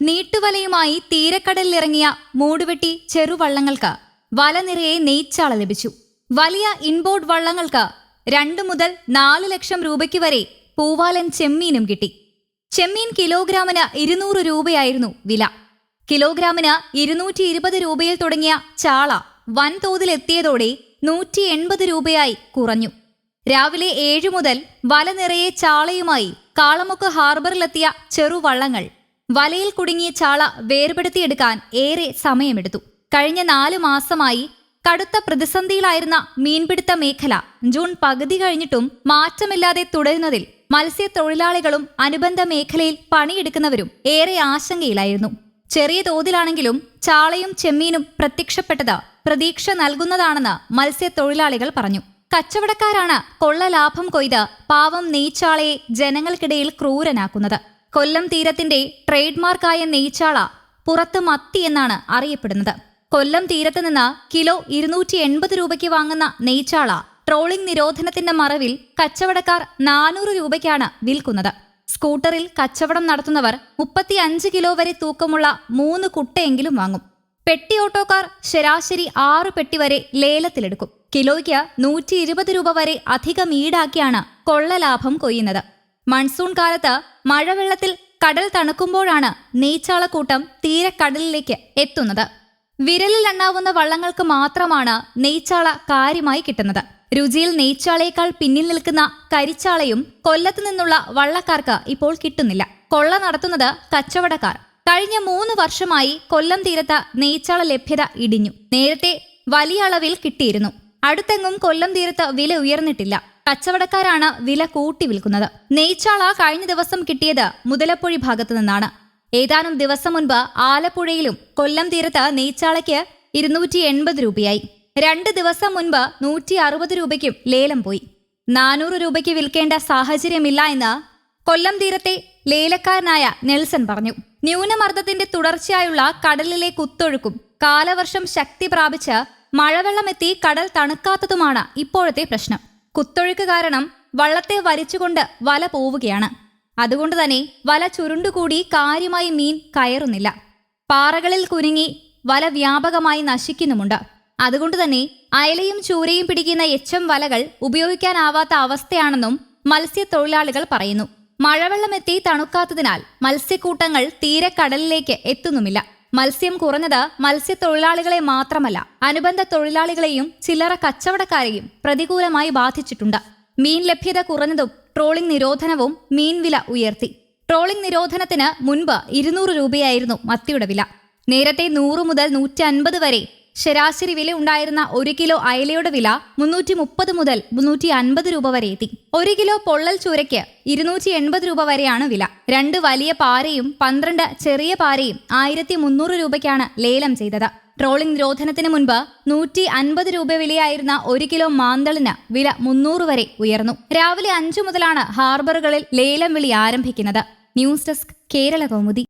നീട്ടുവലയുമായി തീരക്കടലിലിറങ്ങിയ മൂടുവെട്ടി ചെറുവള്ളങ്ങൾക്ക് വല നിറയെ നെയ്ച്ചാള ലഭിച്ചു. വലിയ ഇൻബോർഡ് വള്ളങ്ങൾക്ക് രണ്ടു മുതൽ നാല് ലക്ഷം രൂപയ്ക്ക് വരെ പൂവാലൻ ചെമ്മീനും കിട്ടി. ചെമ്മീൻ കിലോഗ്രാമിന് ഇരുന്നൂറ് രൂപയായിരുന്നു വില. കിലോഗ്രാമിന് ഇരുന്നൂറ്റി ഇരുപത് രൂപയിൽ തുടങ്ങിയ ചാള വൻതോതിൽ എത്തിയതോടെ നൂറ്റി എൺപത് രൂപയായി കുറഞ്ഞു. രാവിലെ ഏഴു മുതൽ വല നിറയെ ചാളയുമായി കാളമുക്ക് ഹാർബറിലെത്തിയ ചെറുവള്ളങ്ങൾ വലയിൽ കുടുങ്ങിയ ചാള വേർപെടുത്തിയെടുക്കാൻ ഏറെ സമയമെടുത്തു. കഴിഞ്ഞ നാലു മാസമായി കടുത്ത പ്രതിസന്ധിയിലായിരുന്ന മീൻപിടുത്ത മേഖല ജൂൺ പകുതി കഴിഞ്ഞിട്ടും മാറ്റമില്ലാതെ തുടരുന്നതിൽ മത്സ്യത്തൊഴിലാളികളും അനുബന്ധ മേഖലയിൽ പണിയെടുക്കുന്നവരും ഏറെ ആശങ്കയിലായിരുന്നു. ചെറിയ തോതിലാണെങ്കിലും ചാളയും ചെമ്മീനും പ്രത്യക്ഷപ്പെട്ടത് പ്രതീക്ഷ നൽകുന്നതാണെന്ന് മത്സ്യത്തൊഴിലാളികൾ പറഞ്ഞു. കച്ചവടക്കാരാണ് കൊള്ള ലാഭം കൊയ്ത് പാവം നെയ്ച്ചാളയെ ജനങ്ങൾക്കിടയിൽ ക്രൂരനാക്കുന്നത്. കൊല്ലം തീരത്തിന്റെ ട്രേഡ് മാർക്കായ നെയ്ച്ചാള പുറത്ത് മത്തി എന്നാണ് അറിയപ്പെടുന്നത്. കൊല്ലം തീരത്ത് നിന്ന് കിലോ ഇരുന്നൂറ്റി എൺപത് രൂപയ്ക്ക് വാങ്ങുന്ന നെയ്ച്ചാള ട്രോളിംഗ് നിരോധനത്തിന്റെ മറവിൽ കച്ചവടക്കാർ നാനൂറ് രൂപയ്ക്കാണ് വിൽക്കുന്നത്. സ്കൂട്ടറിൽ കച്ചവടം നടത്തുന്നവർ മുപ്പത്തി അഞ്ച് കിലോ വരെ തൂക്കമുള്ള മൂന്ന് കുട്ടയെങ്കിലും വാങ്ങും. പെട്ടി ഓട്ടോക്കാർ ശരാശരി ആറ് പെട്ടി വരെ ലേലത്തിലെടുക്കും. കിലോയ്ക്ക് നൂറ്റി രൂപ വരെ അധികം ഈടാക്കിയാണ് കൊള്ളലാഭം കൊയ്യുന്നത്. മൺസൂൺ കാലത്ത് മഴവെള്ളത്തിൽ കടൽ തണുക്കുമ്പോഴാണ് നെയ്ച്ചാളക്കൂട്ടം തീരക്കടലിലേക്ക് എത്തുന്നത്. വിരലിൽ എണ്ണാവുന്ന വള്ളങ്ങൾക്ക് മാത്രമാണ് നെയ്ച്ചാള കാര്യമായി കിട്ടുന്നത്. രുചിയിൽ നെയ്ച്ചാളയേക്കാൾ പിന്നിൽ നിൽക്കുന്ന കരിച്ചാളയും കൊല്ലത്തു നിന്നുള്ള വള്ളക്കാർക്ക് ഇപ്പോൾ കിട്ടുന്നില്ല. കൊള്ള നടത്തുന്നത് കച്ചവടക്കാർ. കഴിഞ്ഞ മൂന്ന് വർഷമായി കൊല്ലം തീരത്ത് നെയ്ച്ചാള ലഭ്യത ഇടിഞ്ഞു. നേരത്തെ വലിയ അളവിൽ കിട്ടിയിരുന്നു. അടുത്തെങ്ങും കൊല്ലം തീരത്ത് വില ഉയർന്നിട്ടില്ല. കച്ചവടക്കാരാണ് വില കൂട്ടി വിൽക്കുന്നത്. നെയ്ച്ചാള കഴിഞ്ഞ ദിവസം കിട്ടിയത് മുതലപ്പുഴി ഭാഗത്തു നിന്നാണ്. ഏതാനും ദിവസം മുൻപ് ആലപ്പുഴയിലും കൊല്ലം തീരത്ത് നെയ്ച്ചാളയ്ക്ക് ഇരുന്നൂറ്റി എൺപത് രൂപയായി. രണ്ട് ദിവസം മുൻപ് നൂറ്റി അറുപത് രൂപയ്ക്കും ലേലം പോയി. നാനൂറ് രൂപയ്ക്ക് വിൽക്കേണ്ട സാഹചര്യമില്ല എന്ന് കൊല്ലം തീരത്തെ ലേലക്കാരനായ നെൽസൺ പറഞ്ഞു. ന്യൂനമർദ്ദത്തിന്റെ തുടർച്ചയായുള്ള കടലിലെ കുത്തൊഴുക്കും കാലവർഷം ശക്തി പ്രാപിച്ച് മഴവെള്ളമെത്തി കടൽ തണുക്കാത്തതുമാണ് ഇപ്പോഴത്തെ പ്രശ്നം. കുത്തൊഴുക്ക് കാരണം വള്ളത്തെ വലിച്ചുകൊണ്ട് വല പോവുകയാണ്. അതുകൊണ്ട് തന്നെ വല ചുരുണ്ടുകൂടി കാര്യമായി മീൻ കയറുന്നില്ല. പാറകളിൽ കുരുങ്ങി വല വ്യാപകമായി നശിക്കുന്നുമുണ്ട്. അതുകൊണ്ട് തന്നെ അയലയും ചൂരയും പിടിക്കുന്ന എച്ചം വലകൾ ഉപയോഗിക്കാനാവാത്ത അവസ്ഥയാണെന്നും മത്സ്യത്തൊഴിലാളികൾ പറയുന്നു. മഴവെള്ളമെത്തി തണുക്കാത്തതിനാൽ മത്സ്യക്കൂട്ടങ്ങൾ തീരക്കടലിലേക്ക് എത്തുന്നുമില്ല. മത്സ്യം കുറഞ്ഞത് മത്സ്യത്തൊഴിലാളികളെ മാത്രമല്ല അനുബന്ധ തൊഴിലാളികളെയും ചില്ലറ കച്ചവടക്കാരെയും പ്രതികൂലമായി ബാധിച്ചിട്ടുണ്ട്. മീൻ ലഭ്യത കുറഞ്ഞതും ട്രോളിംഗ് നിരോധനവും മീൻ വില ഉയർത്തി. ട്രോളിംഗ് നിരോധനത്തിന് മുൻപ് ഇരുന്നൂറ് രൂപയായിരുന്നു മത്തിയുടെ വില. നേരത്തെ നൂറ് മുതൽ നൂറ്റി അൻപത് വരെ ശരാശരി വില ഉണ്ടായിരുന്ന ഒരു കിലോ അയലയുടെ വില മുന്നൂറ്റി മുപ്പത് മുതൽ മുന്നൂറ്റി അൻപത് രൂപ വരെ എത്തി. ഒരു കിലോ പൊള്ളൽ ചൂരയ്ക്ക് ഇരുന്നൂറ്റി എൺപത് രൂപ വരെയാണ് വില. രണ്ട് വലിയ പാരയും പന്ത്രണ്ട് ചെറിയ പാരയും ആയിരത്തി മുന്നൂറ് രൂപയ്ക്കാണ് ലേലം ചെയ്തത്. ട്രോളിംഗ് നിരോധനത്തിന് മുൻപ് നൂറ്റി അൻപത് രൂപ വിലയായിരുന്ന ഒരു കിലോ മാന്തളിന് വില മുന്നൂറ് വരെ ഉയർന്നു. രാവിലെ അഞ്ചു മുതലാണ് ഹാർബറുകളിൽ ലേലം വിളി ആരംഭിക്കുന്നത്. News desk Kerala Kaumudi